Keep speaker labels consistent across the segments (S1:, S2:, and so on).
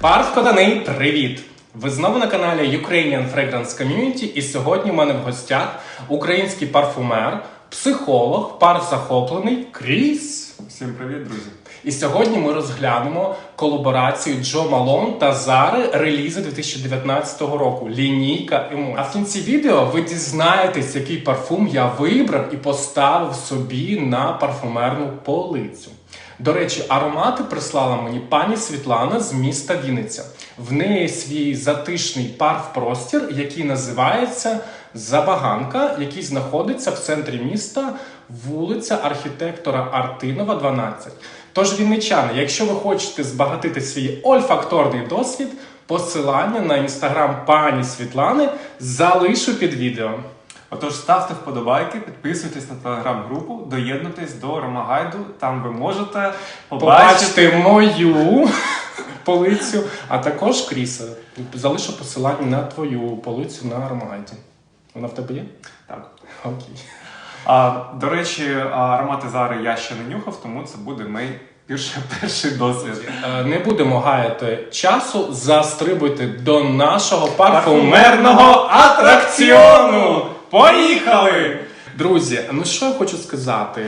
S1: Парф Коданий, привіт! Ви знову на каналі Ukrainian Fragrance Community і сьогодні в мене в гостях український парфумер, психолог, пар захоплений Кріс.
S2: Всім привіт, друзі!
S1: І сьогодні ми розглянемо колаборацію Джо Малон та Зари релізи 2019 року. Лінійка емоцій. А в кінці відео ви дізнаєтесь, який парфум я вибрав і поставив собі на парфумерну полицю. До речі, аромати прислала мені пані Світлана з міста Вінниця. В неї свій затишний парф-простір, який називається Забаганка, який знаходиться в центрі міста, вулиця архітектора Артинова, 12. Тож, вінничани, якщо ви хочете збагатити свій ольфакторний досвід, посилання на інстаграм пані Світлани залишу під відео.
S2: Отож, ставте вподобайки, підписуйтесь на телеграм-групу, доєднуйтесь до Ромагайду. Там ви можете побачити.
S1: Побачити мою полицю, а також Кріса. Залишу посилання на твою полицю на Армагайді. Вона в тебе є?
S2: Так.
S1: Окей.
S2: А, до речі, аромати Зари я ще не нюхав, тому це буде мій перший, перший досвід.
S1: Е, Не будемо гаяти часу, застрибуйте до нашого парфумерного атракціону.
S2: Поїхали!
S1: Друзі, ну що я хочу сказати?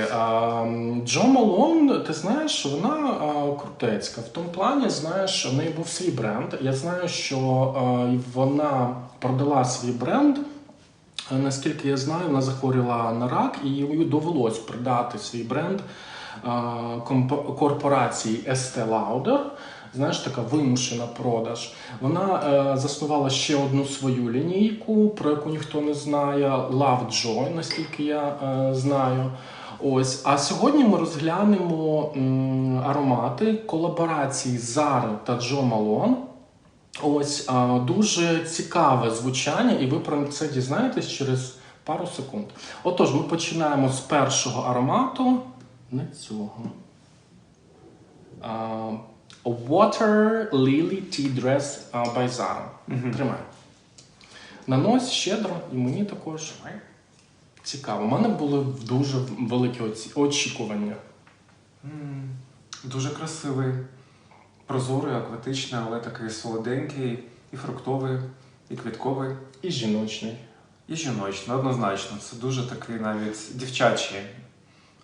S1: Джо Малон, ти знаєш, вона крутецька. В тому плані, знаєш, в неї був свій бренд. Я знаю, що вона продала свій бренд. Наскільки я знаю, вона захворіла на рак, і їй довелось продати свій бренд корпорації Estee Lauder. Знаєш, така вимушена продаж. Вона е, заснувала ще одну свою лінійку, про яку ніхто не знає. Love Joy, наскільки я е, знаю. Ось, а сьогодні ми розглянемо м, аромати колаборації Зари та Джо Малон. Ось а, дуже цікаве звучання, і ви про це дізнаєтесь через пару секунд. Отож, ми починаємо з першого аромату. Не цього. А, Water Lily Tea Dress by Zara. Тримай. Нанось щедро, і мені також цікаво. У мене були дуже великі оці- очікування.
S2: М, Дуже красивий, прозорий, акватичний, але такий солоденький, і фруктовий, і квітковий,
S1: І жіночний.
S2: і жіночний, однозначно. Це дуже такий навіть дівчачий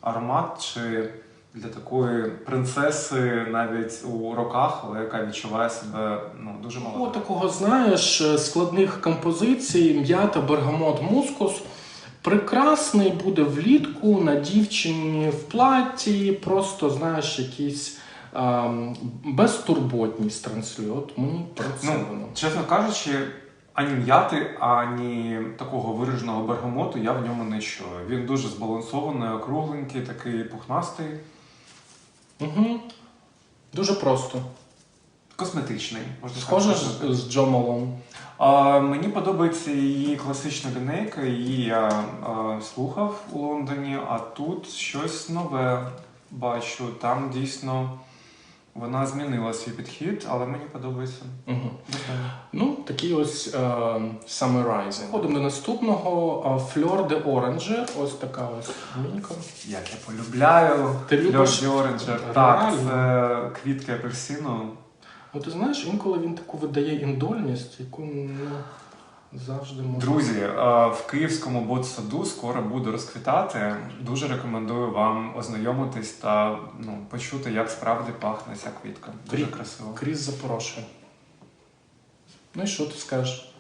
S2: аромат, чи для такої принцеси навіть у роках, але яка відчуває себе ну, дуже
S1: О, такого, знаєш, складних композицій, м'ята, бергамот, мускус. Прекрасний буде влітку на дівчині в платі, просто, знаєш, якийсь ем, безтурботність транслює. От мені про це
S2: Ну,
S1: воно.
S2: чесно кажучи, ані м'яти, ані такого вираженого бергамоту я в ньому не чую. Він дуже збалансований, округленький, такий пухнастий,
S1: Угу. Дуже просто.
S2: косметичний. Можна
S1: Схоже
S2: сказати.
S1: з, з Джо Малон.
S2: А, мені подобається її класична лінейка, її я а, слухав у Лондоні, а тут щось нове бачу. Там дійсно вона змінила свій підхід, але мені подобається.
S1: Угу. Ну, такий ось е, Summarizing. Ходимо до наступного е, Fleur de Orange. Ось така ось мінька.
S2: Як я полюбляю
S1: Ти любиш?
S2: Оранджер.
S1: Реально?
S2: Так, це квітки апельсину.
S1: Ну, ти знаєш, інколи він таку видає індольність, яку ну, завжди можна.
S2: Друзі, е, в київському ботсаду скоро буде розквітати. Дуже рекомендую вам ознайомитись та ну, почути, як справді пахне ця квітка. Дуже
S1: Крі-
S2: красиво.
S1: Кріс запрошує. Ну і що ти скажеш?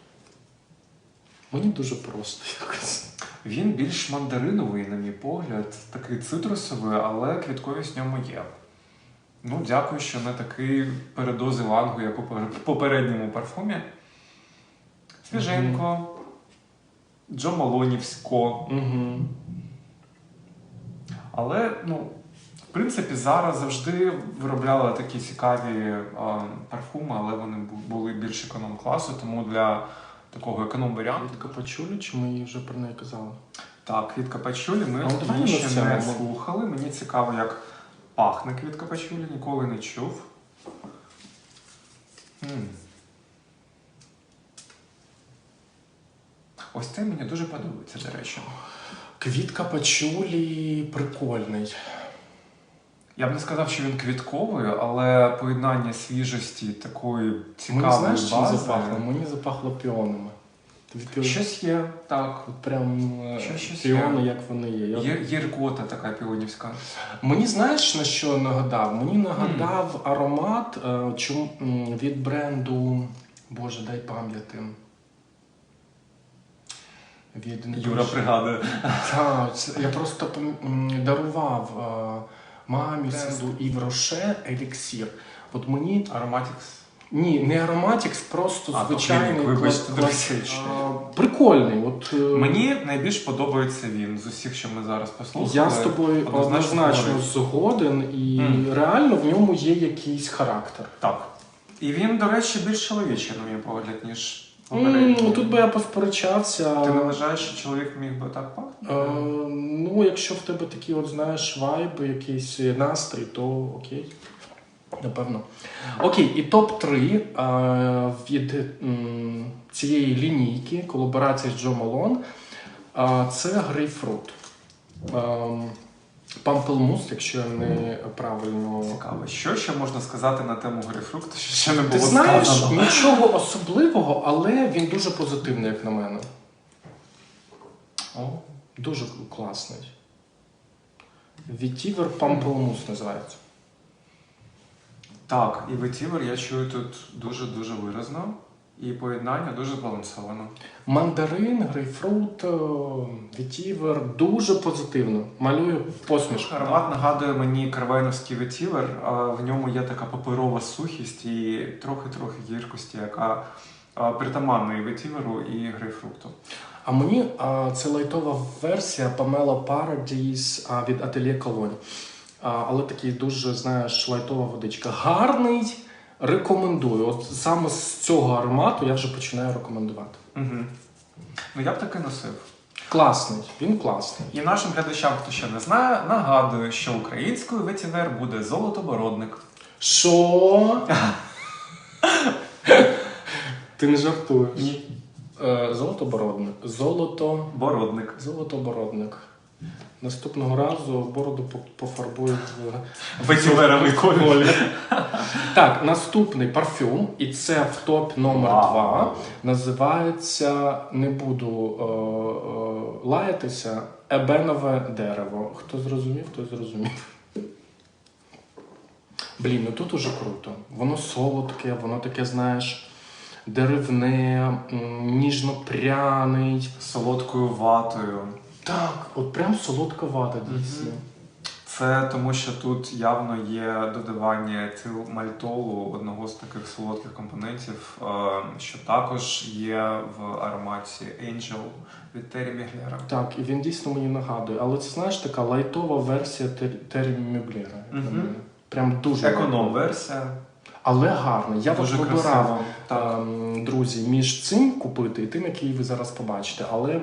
S1: Мені дуже просто якось.
S2: Він більш мандариновий, на мій погляд, такий цитрусовий, але квітковість в ньому є. Ну, дякую, що не такий передоз лангу, як у попередньому парфумі. Свіженько, Джо Малонівсько.
S1: Угу.
S2: Але, ну, в принципі, зараз завжди виробляли такі цікаві а, парфуми, але вони були більш економ-класу, тому для такого економ-варіанту.
S1: Квітка почули, чи ми її вже про неї казали?
S2: Так, квітка пачулі ми
S1: А
S2: її ще не слухали. Мені цікаво, як пахне квітка пачулі, ніколи не чув. М. Ось це мені дуже подобається, до речі.
S1: Квітка пачулі прикольний.
S2: Я б не сказав, що він квітковий, але поєднання свіжості такої
S1: Мені
S2: цікавої
S1: знаєш, чим запахло? Мені запахло піонами.
S2: Щось є, так.
S1: От прям е,
S2: Що щось
S1: піони,
S2: є.
S1: як вони є. Я-
S2: Є, є така піонівська.
S1: Мені знаєш на що нагадав? Мені нагадав аромат е, чум, м, від бренду. Боже, дай пам'яти. Від
S2: Юра пригадує.
S1: Так, я просто дарував е, мамі бренду Ів Роше еліксір. От мені
S2: Ароматікс.
S1: ні, не ароматікс, просто
S2: А,
S1: звичайний
S2: вибачте, класичний.
S1: прикольний. От е,
S2: Мені найбільш подобається він з усіх, що ми зараз послухали.
S1: я з тобою однозначно
S2: згоден.
S1: згоден, і
S2: Мгм.
S1: реально в ньому є якийсь характер.
S2: Так. І він, до речі, більш чоловічий, на мій погляд, ніж.
S1: Ну, Тут би я посперечався.
S2: Ти не вважаєш, що чоловік міг би так
S1: Е, ну, якщо в тебе такі, от знаєш, вайби, якийсь настрій, то окей. Напевно. Окей, і топ-3 е, від м, цієї лінійки колаборації з Джо Малон е, це грейпфрут. Пампелмус, якщо я не правильно.
S2: Цікаво. Що ще можна сказати на тему грейпфрукту, що ще не було
S1: Ти знаєш,
S2: сказано?
S1: нічого особливого, але він дуже позитивний, як на мене.
S2: О,
S1: Дуже класний. Вітівер Пампелмус називається.
S2: Так, і ветівер я чую тут дуже-дуже виразно. І поєднання дуже збалансовано.
S1: Мандарин, грейпфрут, е, вітівер дуже позитивно. Малюю посмішку.
S2: Аромат нагадує мені карвайновський ветівер, а в ньому є така паперова сухість і трохи-трохи гіркості, яка а, притаманна і ветіверу, і грейпфрукту.
S1: А мені а, це лайтова версія Pamela Paradise а, від Atelier Cologne. А, але такий дуже, знаєш, лайтова водичка. Гарний, рекомендую. От саме з цього аромату я вже починаю рекомендувати.
S2: Угу. Ну я б таки носив.
S1: Класний, він класний.
S2: І нашим глядачам, хто ще не знає, нагадую, що українською ветівер буде золотобородник.
S1: Що? Ти не жартуєш?
S2: Ні.
S1: Е, Золотобородник. Золото.
S2: Бородник.
S1: Золотобородник. Наступного разу бороду пофарбують в
S2: Ветіверовий колір.
S1: Так, наступний парфюм, і це в топ номер
S2: Вау.
S1: 2. Називається Не буду е, е, лаятися. Ебенове дерево. Хто зрозумів, той зрозумів. Блін, ну тут уже круто. Воно солодке, воно таке, знаєш, деревне, м, ніжно-пряний.
S2: Солодкою ватою.
S1: Так, от прям солодка вата, дійсно.
S2: Це тому, що тут явно є додавання етилмальтолу, одного з таких солодких компонентів, е, що також є в ароматі Angel від Террі Міглера.
S1: Так, і він дійсно мені нагадує. Але це знаєш така лайтова версія Тер- Террі
S2: Мгм.
S1: мене. Прям дуже.
S2: Економ-версія.
S1: Але гарно. Я
S2: дуже
S1: от вибирав.
S2: Так.
S1: ем, друзі між цим купити і тим, який ви зараз побачите, але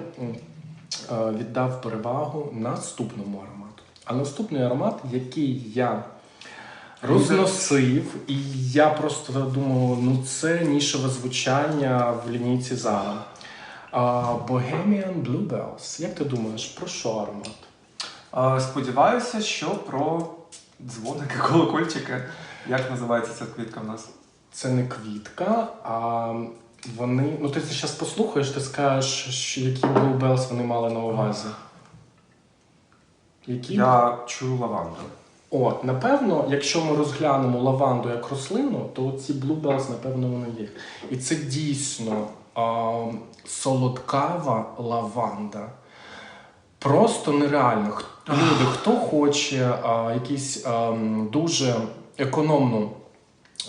S1: е, віддав перевагу наступному аромату. А наступний аромат, який я розносив, і я просто думав, ну це нішеве звучання в лінійці Зара. А, Bohemian Bluebells. Як ти думаєш, про що аромат?
S2: Е, Сподіваюся, що про дзвоники, колокольчики. Як називається ця квітка в нас?
S1: Це не квітка, а вони. Ну, ти це зараз послухаєш, ти скажеш, що які Bluebells вони мали на увазі. Які?
S2: Я чую лаванду.
S1: О, напевно, якщо ми розглянемо лаванду як рослину, то ці Bluebells, напевно, вони є. І це дійсно а, солодкава лаванда. Просто нереально. Люди, хто хоче а, якийсь а, дуже економну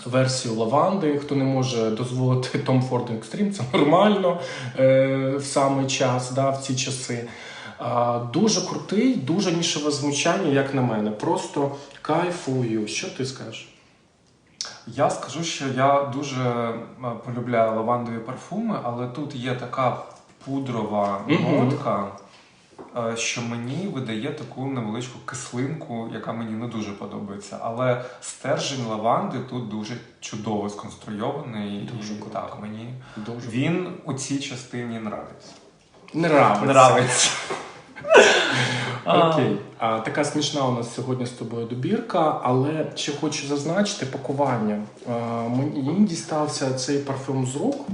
S1: версію лаванди, хто не може дозволити Tom Ford Extreme, це нормально е, в самий час, да, в ці часи. А, дуже крутий, дуже нішеве звучання, як на мене. Просто кайфую. Що ти скажеш?
S2: Я скажу, що я дуже е, полюбляю лавандові парфуми, але тут є така пудрова нотка, е, що мені видає таку невеличку кислинку, яка мені не дуже подобається. Але стержень лаванди тут дуже чудово сконструйований.
S1: Дуже
S2: і так, мені
S1: Дуже
S2: він у цій частині нравиться.
S1: нравиться.
S2: Нравиться.
S1: Окей. А, така смішна у нас сьогодні з тобою добірка, але ще хочу зазначити пакування. Мені дістався цей парфюм з рук.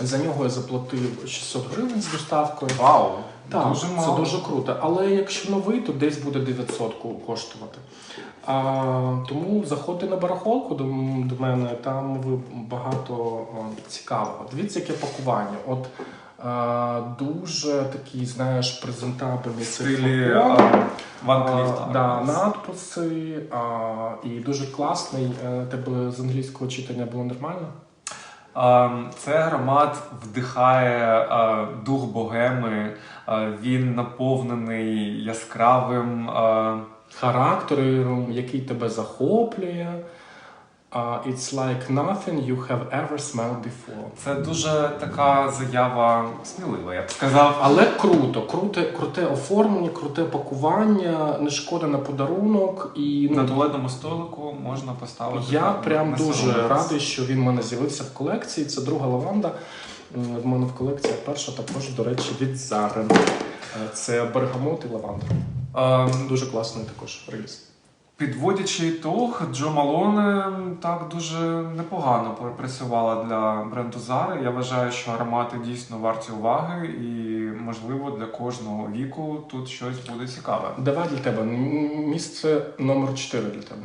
S1: За нього я заплатив 600 гривень з доставкою.
S2: Вау!
S1: Так,
S2: дуже
S1: це дуже круто. Але якщо новий, то десь буде 900 ко- коштувати. А, тому заходьте на барахолку до, до мене, там ви багато о, цікавого. Дивіться, яке пакування. От а, дуже такий, знаєш, презентабельний
S2: стилі а,
S1: А, да, надписи а, і дуже класний. Е, Тебе з англійського читання було нормально?
S2: А, Цей аромат вдихає а, дух богеми. Він наповнений яскравим.
S1: Характером, який тебе захоплює. А, it's like nothing you have ever smelled before.
S2: Це дуже така заява смілива, я б сказав.
S1: Але круто, круте, круте оформлення, круте пакування, не шкода на подарунок. І
S2: На
S1: ну,
S2: туалетному столику можна поставити.
S1: я прям дуже радий, що він в мене з'явився в колекції. Це друга лаванда. В мене в колекції перша також, до речі, від Зари. Е, Це бергамот і лаванда. Дуже класний також реліз.
S2: Підводячи ітог, Джо Малоне так дуже непогано працювала для бренду Zara. Я вважаю, що аромати дійсно варті уваги, і можливо для кожного віку тут щось буде цікаве.
S1: Давай для тебе місце номер 4 для тебе.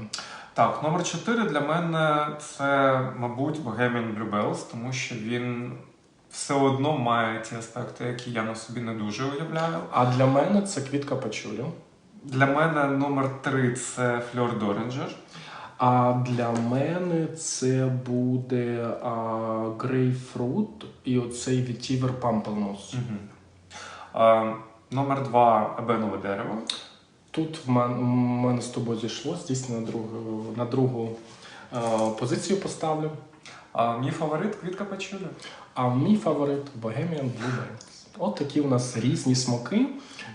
S2: Так, номер 4 для мене це, мабуть, Bohemian Blue Bells, тому що він все одно має ті аспекти, які я на собі не дуже уявляю.
S1: А для мене це квітка пачулю.
S2: Для мене номер 3 це Fleur d'Oranger.
S1: А для мене це буде а, грейпфрут і оцей вітівер пампелмус.
S2: Угу. А, номер 2 Ебенове дерево.
S1: Тут в мен- в мене з тобою зійшло, дійсно на другу, на другу позицію поставлю.
S2: А, мій фаворит квітка пачулі.
S1: А мій фаворит Bohemian Blue Bells. От такі у нас різні смаки.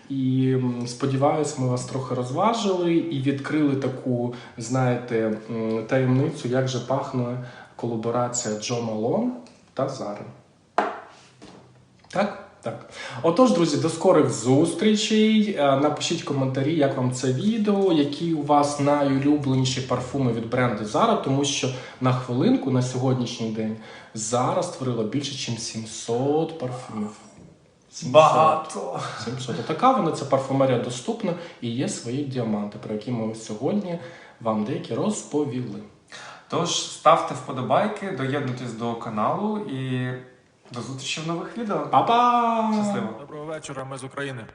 S1: І м, сподіваюсь, ми вас трохи розважили і відкрили таку, знаєте, таємницю, як же пахне колаборація Джо Малон та Зари. Так? Так. Отож, друзі, до скорих зустрічей. Е, Напишіть коментарі, як вам це відео, які у вас найулюбленіші парфуми від бренду Zara, тому що на хвилинку на сьогоднішній день Zara створила більше, ніж 700 парфумів. 700.
S2: Багато.
S1: 700. Така вона ця парфумерія доступна і є свої діаманти, про які ми сьогодні вам деякі розповіли.
S2: Тож ставте вподобайки, доєднуйтесь до каналу і до зустрічі в нових відео.
S1: Па-па!
S2: Щасливо!
S3: Доброго вечора, ми з України.